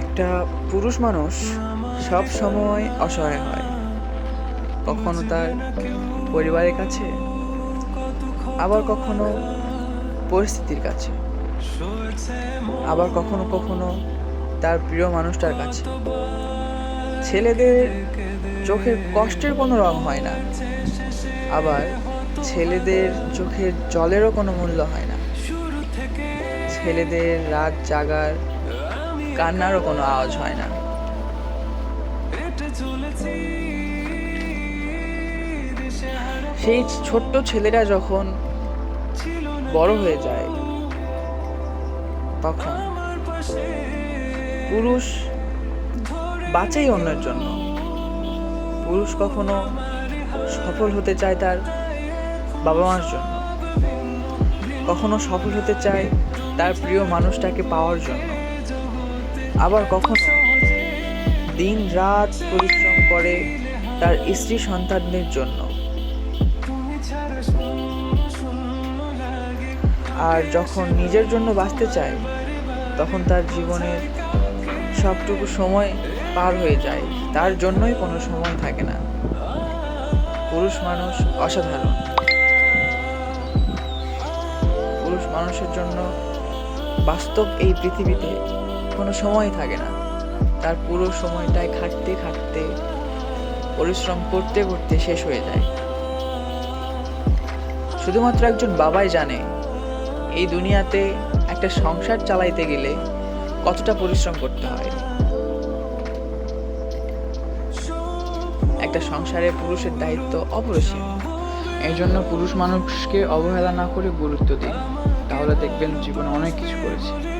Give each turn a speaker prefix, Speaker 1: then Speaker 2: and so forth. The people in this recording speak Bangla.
Speaker 1: একটা পুরুষ মানুষ সব সময় অসহায় হয়। কখনো তার পরিবারের কাছে, আবার কখনো পরিস্থিতির কাছে, আবার কখনো কখনো তার প্রিয় মানুষটার কাছে। ছেলেদের চোখের কষ্টের কোনো রং হয় না, আবার ছেলেদের চোখের জলেরও কোনো মূল্য হয় না। ছেলেদের রাত জাগার কান্নারও কোনো আওয়াজ হয় না। সেই ছোট্ট ছেলেরা যখন বড় হয়ে যায়, তখন পুরুষ বাঁচেই অন্যের জন্য। পুরুষ কখনো সফল হতে চায় তার বাবা মার জন্য। কখনো সফল হতে চায় তার প্রিয় মানুষটাকে পাওয়ার জন্য। আবার কখনো দিন রাত পরিশ্রম করে তার স্ত্রী সন্তানদের জন্য। আর যখন নিজের জন্য বাঁচতে চায়, তখন তার জীবনের সবটুকু সময় পার হয়ে যায়। তার জন্যই কোনো সময় থাকে না। পুরুষ মানুষ অসাধারণ। পুরুষ মানুষের জন্য বাস্তব এই পৃথিবীতে কোনো সময় থাকে না। তার পুরো সময়টাই খাটতে খাটতে, পরিশ্রম করতে করতে শেষ হয়ে যায়। শুধুমাত্র একজন বাবাই জানে, এই দুনিয়াতে একটা সংসার চালাইতে গেলে কতটা পরিশ্রম করতে হয়। একটা সংসারে পুরুষের দায়িত্ব অপরিসীম। এই জন্য পুরুষ মানুষকে অবহেলা না করে গুরুত্ব দিন। তাহলে দেখবেন জীবনে অনেক কিছু করেছে।